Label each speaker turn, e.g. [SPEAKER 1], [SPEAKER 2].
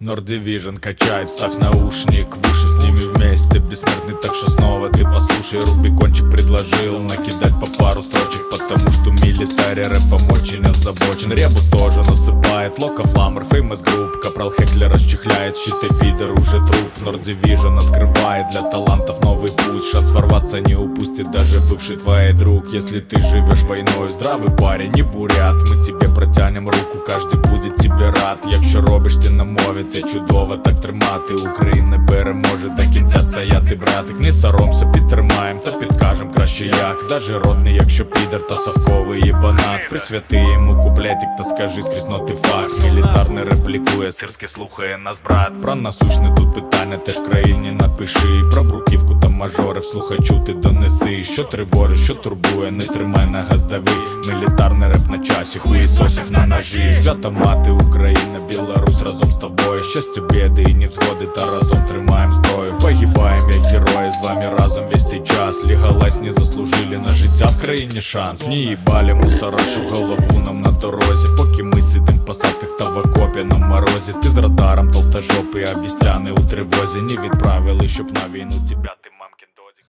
[SPEAKER 1] Нордивижн качает, ставь наушник в уши с ними вместе Бессмертный, так что снова ты послушай. Рубикончик предложил накидать по пару строчек Потому что милитари рэпом очень озабочен. Ребу тоже насыпает, Лока Фламмер, Феймас Групп Капрал Хеклер расчехляет, щиты фидер уже труп. Нордивижн открывает для талантов новый путь. Шанс ворваться не упустит даже бывший твой друг. Если ты живешь войною, здравый парень, не бурят Мы тебе протянем руку, каждый буде тебе рад. Якщо робиш ти на мові, це чудово так тримати. Україна переможе до кінця стояти, братик. Не соромся, підтримаєм та підкажем краще як. Даже родний, якщо підер та совковий єбанат Присвяти йому куплетик та скажи скрізь ноти факт. Мілітар не реплікує, сирський слухає нас брат. Про насущне тут питання теж в країні напиши. Про бруківку мажори в слухачу ти донеси. Що тривожить, що турбує, не тримай на газдовий Мілітарний реп на часі, хуїсосів на ножі. Свята мати Україна, Білорусь разом з тобою. Щастя, біди і невзгоди, та разом тримаєм зброю. Погибаєм як герої, з вами разом весь цей час. Лігалась не заслужили на життя в країні шанс. Не їбалі мусорашу голову нам на дорозі. Поки ми сидим в посадках та в окопі на морозі. Ти з радаром толстожопий, обіцяни у тривозі. Не відправили, щоб на війну тебя